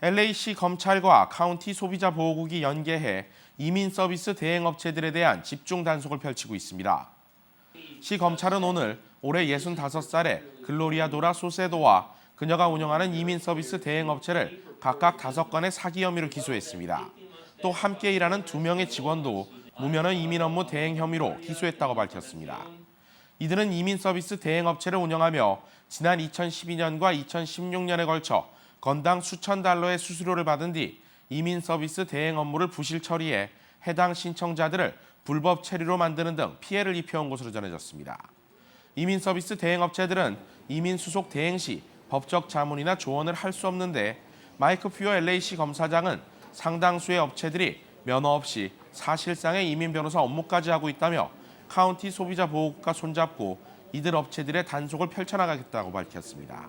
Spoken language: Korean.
LA시 검찰과 카운티 소비자 보호국이 연계해 이민 서비스 대행 업체들에 대한 집중 단속을 펼치고 있습니다. 시 검찰은 오늘 올해 65살의 글로리아 도라 소세도와 그녀가 운영하는 이민 서비스 대행 업체를 각각 다섯 건의 사기 혐의로 기소했습니다. 또 함께 일하는 두 명의 직원도 무면허 이민 업무 대행 혐의로 기소했다고 밝혔습니다. 이들은 이민 서비스 대행 업체를 운영하며 지난 2012년과 2016년에 걸쳐 건당 수천 달러의 수수료를 받은 뒤 이민 서비스 대행 업무를 부실 처리해 해당 신청자들을 불법 체류로 만드는 등 피해를 입혀온 것으로 전해졌습니다. 이민 서비스 대행 업체들은 이민 수속 대행 시 법적 자문이나 조언을 할 수 없는데 마이크 퓨어 LAC 검사장은 상당수의 업체들이 면허 없이 사실상의 이민 변호사 업무까지 하고 있다며 카운티 소비자 보호국과 손잡고 이들 업체들의 단속을 펼쳐나가겠다고 밝혔습니다.